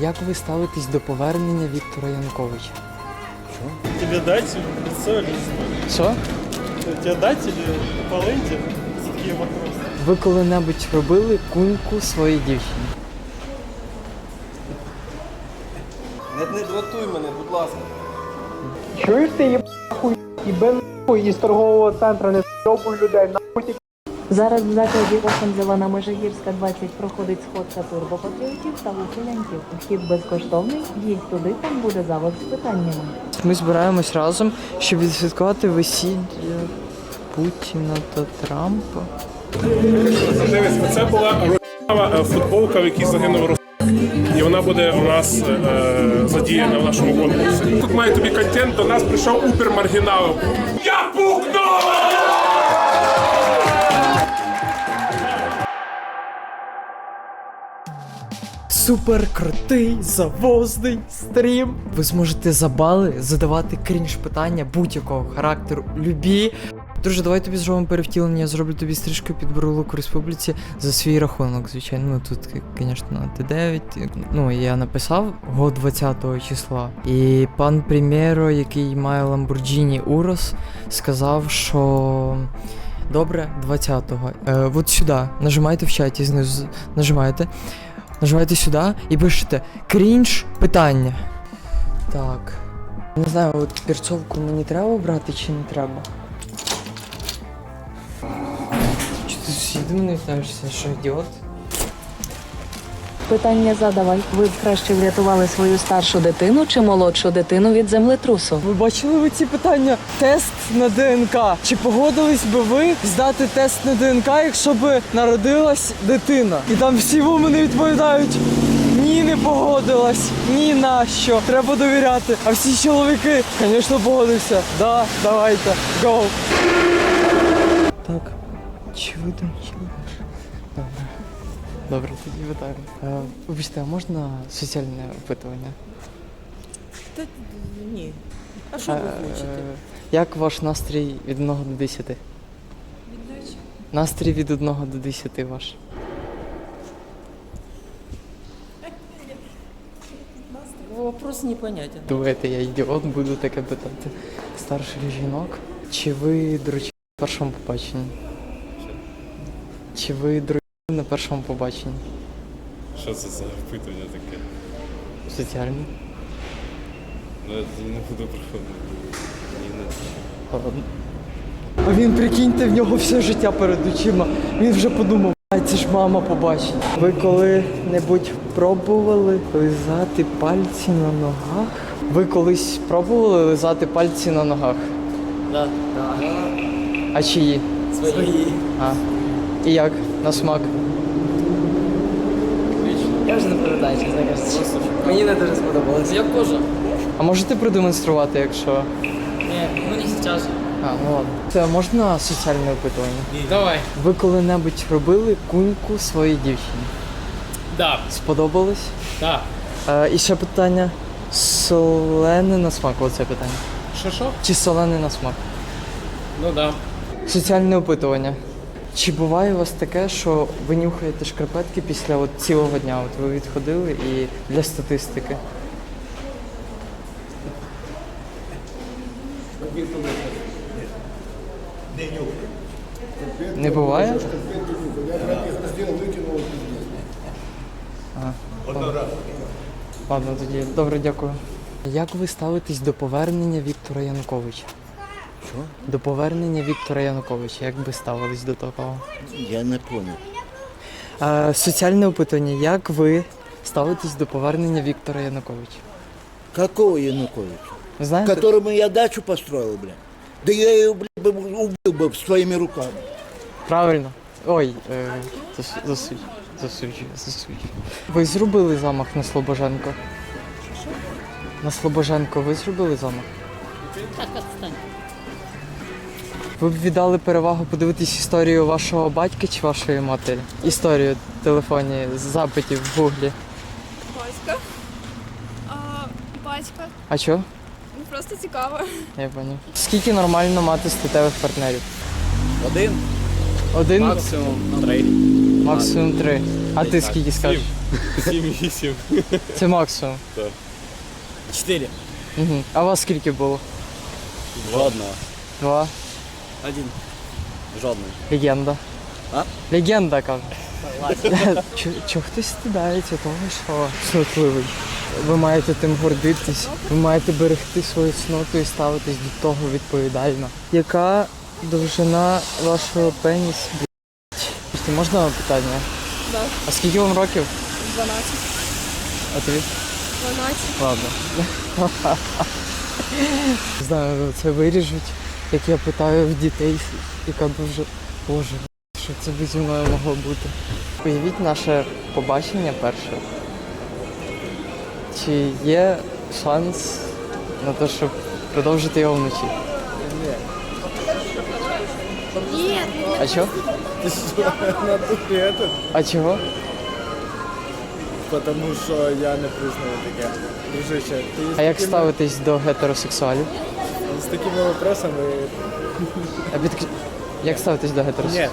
Як ви ставитесь до повернення Віктора Януковича? Тебе дать лицо или Що? Тебе дать или полыньте? Это такие вопросы. Ви коли-небудь робили куньку своїй дівчині? Не, не дратуй мене, будь ласка. Чуєш ти є хуй і бен нахуй із торгового центру не йобуй людей, нахуй ті Зараз в закладі Оханзева на Межигірська 20 проходить сходка турбопатріотів та ухилянтів. Вхід безкоштовний, їдь туди, там буде завод з питаннями. Ми збираємось разом, щоб відсвяткувати весілля Путіна та Трампа. Це була е, футболка, в якій загинув Рус. І вона буде у нас е, задіяна в нашому конкурсі. Тут має тобі контент, до нас прийшов упермаргінал. Я пукнув! Супер крутий, завозний стрім. Ви зможете за бали задавати крінж питання будь-якого характеру, любі. Друже, давай тобі зробимо перевтілення, я зроблю тобі стрижку під бурлук у республіці за свій рахунок, звичайно. Ну тут, звісно, Т9. Ну, я написав год 20 числа. І пан Премєро, який має Lamborghini Урос, сказав, що. Добре, 20-го. Е, от сюди. Нажимайте в чаті знизу. Нажимаєте. Нажимаєте сюди і пишете крінж питання. Так. Не знаю, от перцовку мені треба брати чи не треба. Чи ти сусіди мене вітаєшся, що ідіот? Питання задавай. Ви б краще врятували свою старшу дитину чи молодшу дитину від землетрусу? Ви бачили ви ці питання? Тест на ДНК. Чи погодились би ви здати тест на ДНК, якщо б народилась дитина? І там всі вумени відповідають. Ні, не погодилась, ні на що. Треба довіряти. А всі чоловіки, звісно, погодився. Да, давайте, гоу. Так, чуєш? Добре. Добре, тоді вітаю. Е, Вибачте, а можна соціальне опитування? Та ні. А що ви Е, хочете? Як ваш настрій від 1 до 10? Настрій від 1 до 10 ваш. Вопрос непонятен. Думаєте, я ідіот, буду таке питати старших жінок. Чи ви дрочили на першому побаченні? Чи ви дрочили на першому побаченні? Що це за впитування таке? Соціальне? Ну я не буду проходити. Ні, не А він, прикиньте, в нього все життя перед очима. Він вже подумав, а це ж мама побачить. Ви коли-небудь пробували лизати пальці на ногах? Ви колись пробували лизати пальці на ногах? Да. А чиї? Свої. А. І як? На смак? Я чесно кажучи. Мені не дуже сподобалося. Я теж. А можете продемонструвати, якщо. Ні, ну не зараз. А, ну ладно. Це можна соціальне опитування? Давай. Ви коли-небудь робили куньку своїй дівчині? Да. Сподобалось? Да. Е, і ще питання. Солене на смак, оце питання. Що що? Чи солене на смак? Ну да. Соціальне опитування. Чи буває у вас таке, що ви нюхаєте шкарпетки після от цілого дня? От ви відходили і для статистики? Не буває? А, ладно. Ладно, тоді добре, дякую. Як ви ставитесь до повернення Віктора Януковича? Що? До повернення Віктора Януковича, як би ставились до такого? Я не понял. Е, соціальне опитання. Як ви ставитесь до повернення Віктора Януковича? Какого Януковича? Ви знаєте? Которому я дачу построил, бля. Да я ее, блядь, бы убил бы своими руками. Правильно. Ой, е, зас- засуджую, засуджую, засуджую. Ви зробили замах на Слобоженко? На Слобоженко ви зробили замах? Так, отстань. Ви б віддали перевагу подивитись історію вашого батька чи вашої матері? Історію в телефоні запитів в гуглі. Батька. А, батька. А чо? Ну, Просто цікаво. Я поняв. Скільки нормально мати статевих партнерів? Один? Один? Максимум три. Максимум три. А ти Так, скільки сім. скажеш? 7-8. Це максимум. Чотири. Угу. А у вас скільки було? Жодного. Два. Один. Жодний. Легенда. А? Легенда, кажу. Чо, чо хтось стидається того, що цнотливий? Ви маєте тим гордитись, ви маєте берегти свою цноту і ставитись до того відповідально. Яка довжина вашого пенісу? блядь? Можна питання? Да. А скільки вам років? 12. А тобі? 12. Ладно. Не Знаю, це виріжуть, як я питаю в дітей, яка дуже. Боже, що це би зі мною могло бути. Уявіть наше побачення перше. Чи є шанс на те, щоб продовжити його вночі? Ні, А чого? А чого? Тому що я не признаю таке. Дружище, ти А як ставитись до гетеросексуалів? Такими вопросами. А під... Як ставитись до гетеросексуалів?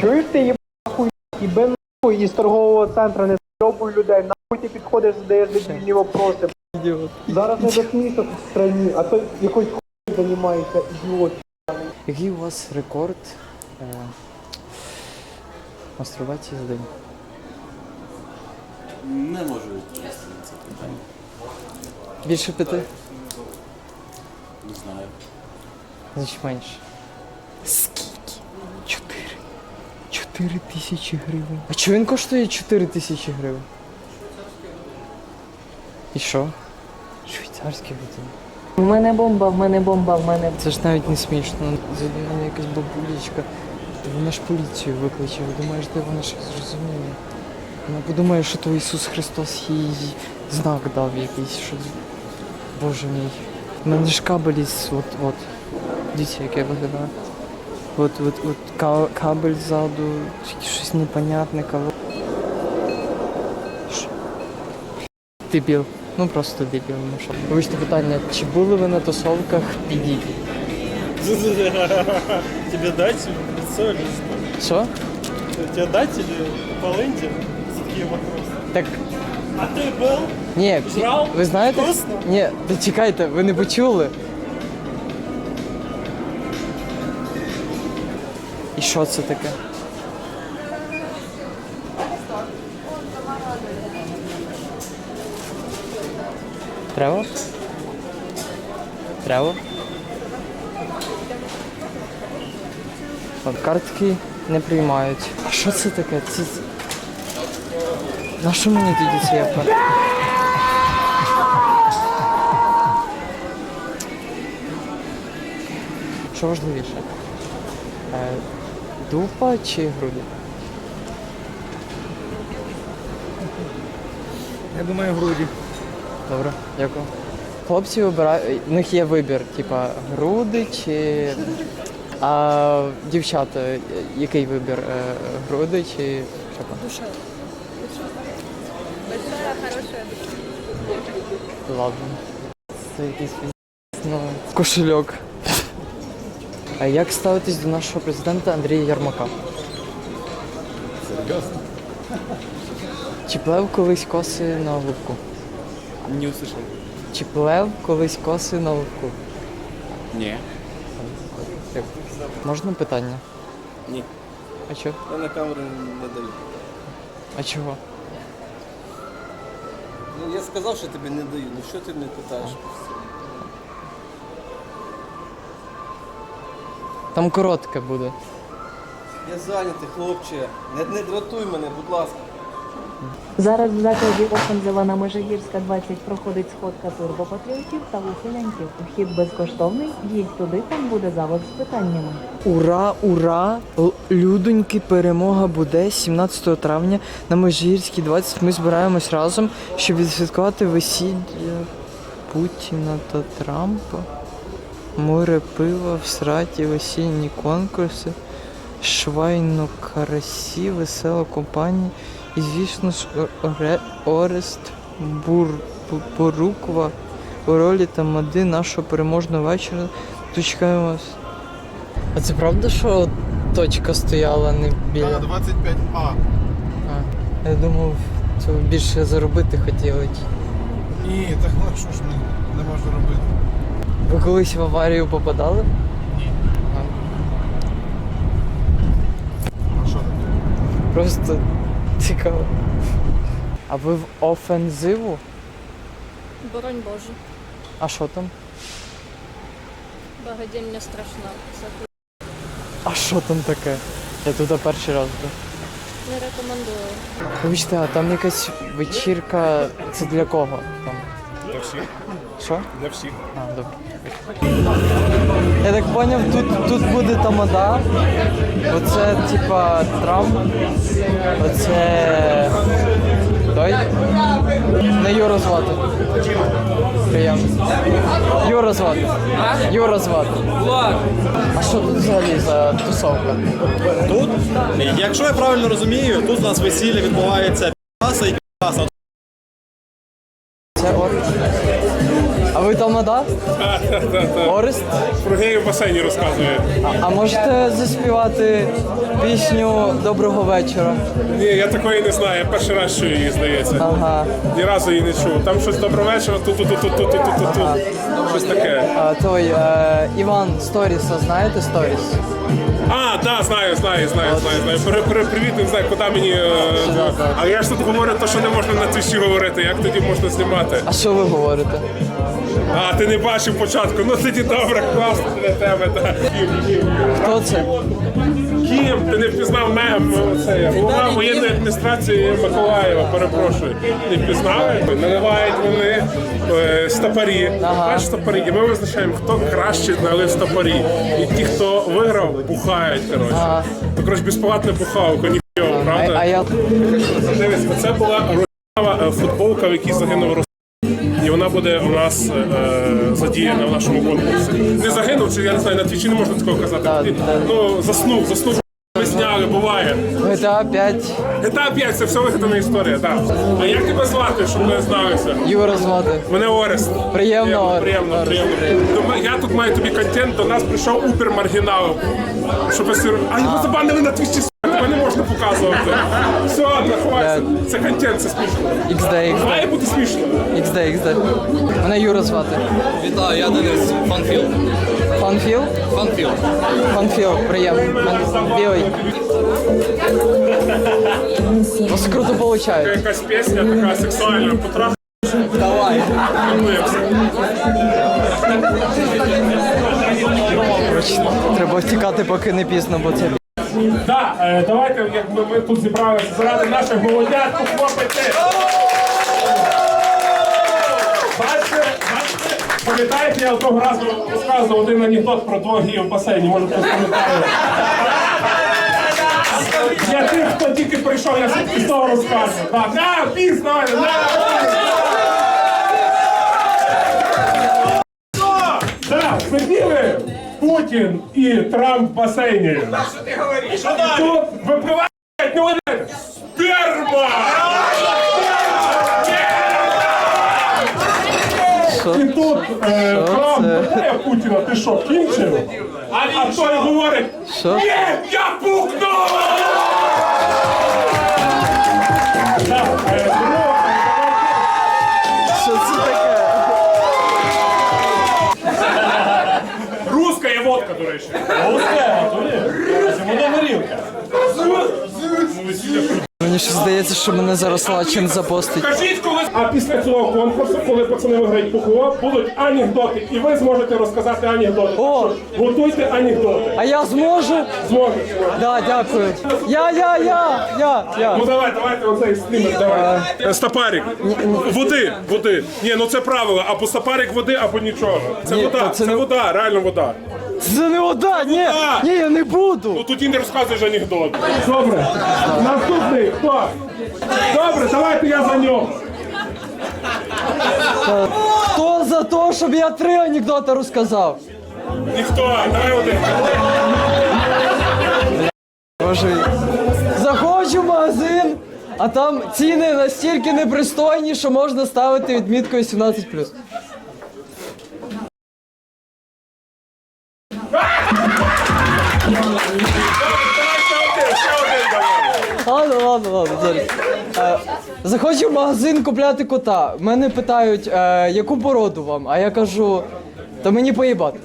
Чуєш ти є хуй, іби нахуй із торгового центру не зйобуй людей, нахуй ти підходиш, задаєш дебільні вопроси. Ідіот. Зараз не до сміху в страні, а то якось хуй займається, ідіот. Який у вас рекорд е, мастурбації за день? Не можу відповісти на це питання. Більше п'яти? Не знаю. Значить менше. Скільки? Чотири. Чотири тисячі гривень. А чого він коштує чотири тисячі гривень? І що? Швейцарський годин. В мене бомба, в мене бомба, в мене Це ж навіть не смішно. За мене якась бабулечка. Вона ж поліцію викличе. Ви думаєш, де вона ж зрозуміє? Вона подумає, що то Ісус Христос їй знак дав якийсь, що. Боже мій. У мене ж кабель із. От, от. Дивіться, як я виглядаю. От, от, от кабель ззаду, щось непонятне, кого. Дебіл. Ну просто дебіл, ну що. Вибачте питання, чи були ви на тусовках піді? Тебе дать лицо или что? Тебе дать или по ленте? За такие вопросы. Так. А ты был? Ні, Жрав? ви знаєте? Вкусно? Ні, та чекайте, ви не почули. І що це таке? Треба? Треба? От картки не приймають. А що це таке? Це... На що мені тоді цей апарат? Що важливіше? Е, дупа чи груди? Я думаю, груді. Добре, дякую. Хлопці вибирають, в них є вибір, типа груди чи. А дівчата, який вибір? Е, Груди чи що? Душа. Хорошая душа. Ладно. Це якийсь ну, кошельок. А як ставитись до нашого президента Андрія Ярмака? Серйозно? Чи плев колись коси на лубку? Не услышал. Чи плев колись коси на лубку? Ні. Як? Можна питання? Ні. А чого? Я на камеру не даю. А чого? Ну я сказав, що тобі не даю. Ну що ти мене питаєш? Там коротке буде. Я зайнятий, хлопче. Не, не дратуй мене, будь ласка. Зараз в закладі Оханзелана Межигірська 20 проходить сходка турбопатріотів та ухилянтів. Вхід безкоштовний. Їдь туди, там буде завод з питаннями. Ура, ура! Людоньки, перемога буде 17 травня на Межгірській 20. Ми збираємось разом, щоб відсвяткувати весілля Путіна та Трампа. Море пива, в сраті, весільні конкурси, швайно карасі, весела компанія. І звісно ж Оре- Орест Бур, Бу- Боруква у ролі тамади нашого переможного вечора. Тут вас. А це правда, що точка стояла не біля? 25А. А. Я думав, цього більше заробити хотіли. Ні, так ну що ж ми не можна робити. Ви колись в аварію попадали? А що таке? Просто цікаво. А ви в офензиву? Боронь Боже. А що там? Багадіння страшна. Це ху- А що там таке? Я тут перший раз був. не рекомендую. Вибачте, а там якась вечірка. Це для кого? Там? Для всіх. Що? Для всіх. А, добре. Я так поняв, тут, тут буде тамада. Оце типа Трамп. Оце. Той. Не Юра звати. Приємно. Юра звати. Юра звати. А що тут взагалі за тусовка? Тут, якщо я правильно розумію, тут у нас весілля відбувається А ви? Орест? Про геїв в басейні розказує. А, а можете заспівати пісню Доброго вечора? Ні, я такої не знаю, я перший раз чую її, здається. Ага. Ні разу її не чув. Там щось доброго вечора, тут тут тут тут тут тут тут тут Щось таке. А, той е, Іван Сторіса, знаєте Сторіс? А, так, знаю, знаю, знаю, знаю, знаю. При, при, привіт, не знаю, куди мені. е, А я ж тут говорю, то, що не можна на твічі говорити. Як тоді можна знімати? А що ви говорите? А, ти не бачив початку. Ну тоді добре, класно для тебе. Кім. Хто це? Кім, ти не впізнав мем. Це голова воєнної адміністрації Миколаєва, перепрошую. Не впізнали? Наливають вони е, стопарі. Ага. Стопарі, і ми визначаємо, хто краще налив стопарі. І ті, хто виграв, бухають. Коротше. Ага. Ну, коротше, безплатна бухалка, ніхто, правда? а я Дивись, це була рожева е, футболка, в якій загинув буде у нас е, задіяна в нашому конкурсі. Не загинув, чи я не знаю, на твічі не можна такого казати. Да, да. Ну, заснув, заснув. Ми буває. GTA 5 Етап 5 це все вигадана історія, так. А як тебе звати, щоб ми зналися? Юра звати. Мене Орест. Приємно, приємно, приємно. приємно. Я тут маю тобі контент, до нас прийшов Упер Маргінал. Щоб А його забанили на твічі, с**, тебе не можна показувати. Все, заховайся. Це контент, це смішно. XD, XD, Має бути смішно. XD, XD. Мене Юра звати. Вітаю, я Денис Фанфіл. Фанфіл? Фанфіл. Фанфіл, приємно. Білий. У вас круто виходить. Якась пісня така сексуальна, потрапила. Давай. Треба втікати, поки не пізно, бо це Так, е, давайте, як ми, тут зібралися заради наших молодят, похлопайте. Бачите, бачите, пам'ятаєте, я одного разу розказував один анекдот про двох в басейні, може хтось пам'ятає. Для тих, хто тільки прийшов, я все пізно розказую. На, пізно! Так, сиділи Путін і Трамп в басейні. Тут випивають, ну вони сперма! І тут е, Трамп питає Путіна, ти що, кінчив? А, а той говорить, ні, я здається, що мене зараз Лачин запостить. Кажіть колись. А після цього конкурсу, коли пацани виграють пухло, будуть анекдоти, і ви зможете розказати анекдоти. О! Готуйте анекдоти. А я зможу? Зможете. Да, дякую. Я, я, я, я, я. Ну давай, давайте оцей стрімер, давай. Е, Стопарик. Води, води. Ні, ну це правило. Або стопарик води, або нічого. Це Ні, вода, та це, це не- вода, реально вода. Це не вода, ні, вода. ні, я не буду. Ну тоді не розказуєш анекдот. Добре. Наступний. Хто? Добре, давайте я за нього. Хто за те, щоб я три анекдоти розказав? Ніхто, давай один. Боже. Заходжу в магазин, а там ціни настільки непристойні, що можна ставити відмітку 18+. Давай ще один, ще один давай. Ладно, ладно, зараз. Е, Заходжу в магазин купляти кота. Мене питають, е, яку породу вам? А я кажу, та мені поїбати.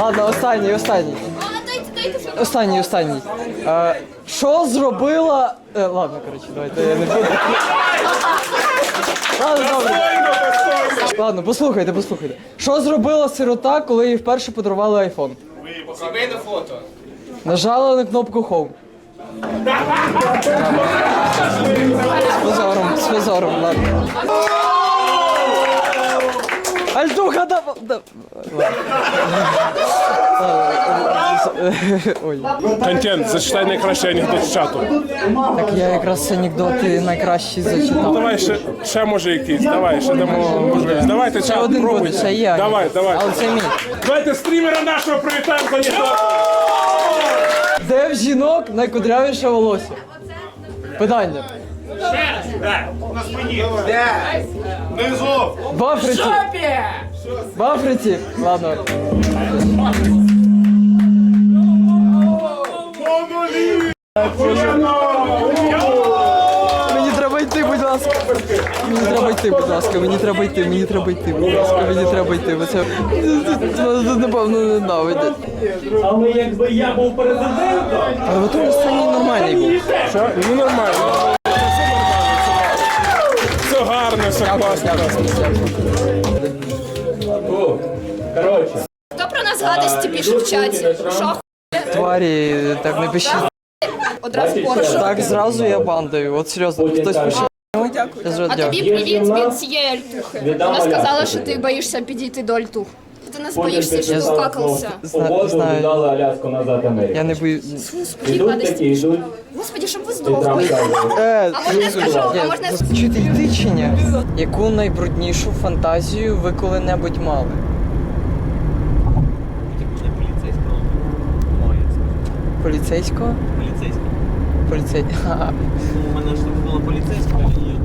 Ладно, останній, останній. Останній, останній. Е, що зробила. Е, ладно, коротше, давайте я не буду. Ладно, добре. Ладно, послухайте, послухайте. Що зробила сирота, коли їй вперше подарували айфон? Сімейне фото. Нажала на кнопку Home. З позором, з позором, ладно. Альтуха, да... да. Ой. Контент, зачитай найкращий анекдот з чату. Так я якраз анекдоти найкращі зачитав. Ну, Давай ще, ще може якийсь, давай, ще дамо можливість. Давайте Ще чат, один буде, пробуйте. ще є. Давай, давай. Але це мій. Давайте стрімера нашого привітаємо з анекдотом. Де в жінок найкудрявіше волосся? Питання. В Африці. В Африці. Ладно. Мені треба йти, будь ласка. Мені треба йти, будь ласка, мені треба йти, мені треба йти, будь ласка, мені треба йти. бо Це напевно ненавидять. Але якби я був президентом. Але в тому стані нормальний був. Що? Ну нормально. Все гарно, все класно. Хто про нас гадості пише в чаті? Що Тварі, так не пишіть. одразу поруч? Так зразу я бандою. От серйозно, хтось пише. Я зразу А дякую. тобі привіт від цієї альтухи. Вона сказала, що ти боїшся підійти до альтух. Ти нас боїшся, що ти вкакався. Зна- знаю. Аляску назад Америку. Я не бою. Господи, гадості. йдуть. Господи, щоб ви здохли. Е, А можна я скажу? А можна я скажу? Чути йти чи ні? Яку найбруднішу фантазію ви коли-небудь мали? Поліцейського? Поліцейський. Поліцей. Ха-ха. У мене штрафувала поліцейська і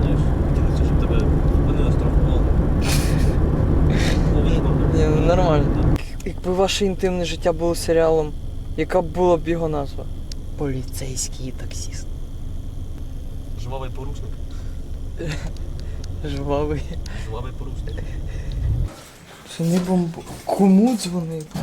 знаєш, хотілося, щоб тебе вони оштрафували. Ні, ну нормально. Якби ваше інтимне життя було серіалом, яка б була б його назва? Поліцейський таксіст. Жвавий порушник. Жвавий. Жвавий порушник. Це не бомб. Кому дзвонити?